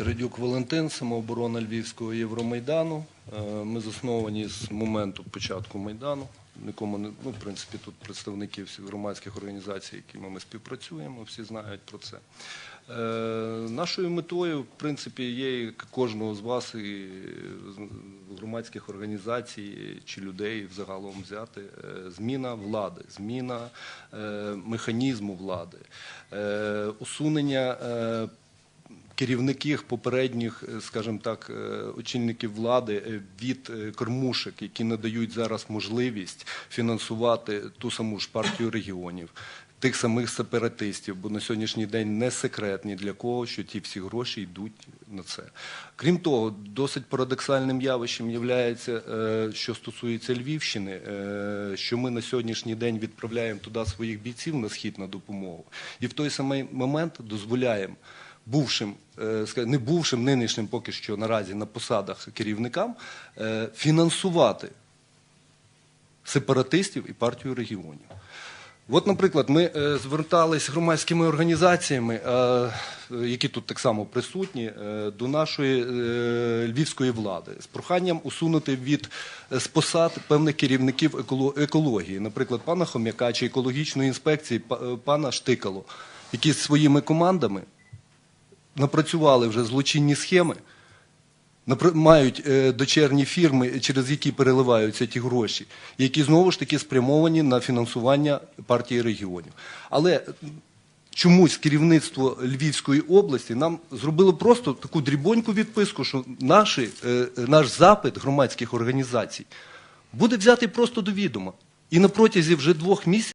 Середюк Валентин, самооборона Львівського Євромайдану. Е, Ми засновані з моменту початку Майдану. Нікому не ну, в принципі, тут представники всіх громадських організацій, якими ми співпрацюємо, всі знають про це. Е, нашою метою, в принципі, є кожного з вас і громадських організацій чи людей взагалом взяти е, зміна влади, зміна механізму влади, усунення. Е, керівників попередніх, е, скажімо так, е, очільників влади е, від кормушек, які надають зараз можливість фінансувати ту саму ж партію регіонів. Тих самих сепаратистів, бо на сьогоднішній день не секрет ні для кого, що ті всі гроші йдуть на це. Крім того, досить парадоксальним явищем є, що стосується Львівщини, що ми на сьогоднішній день відправляємо туди своїх бійців на схід на допомогу, і в той самий момент дозволяємо бувшим, е, не бувшим, нинішнім поки що наразі на посадах керівникам е, фінансувати сепаратистів і партію регіонів. От, наприклад, ми е, звертались громадськими організаціями, які тут так само присутні, до нашої львівської влади з проханням усунути від з посад певних керівників екології, наприклад, пана Хом'яка чи екологічної інспекції пана Штикало, які своїми командами напрацювали вже злочинні схеми, мають е, дочерні фірми, через які переливаються ті гроші, які знову ж таки спрямовані на фінансування партії регіонів. Але чомусь керівництво Львівської області нам зробило просто таку дрібоньку відписку, що наші, е, наш запит громадських організацій буде взятий просто до відома. І на протязі вже двох місяців.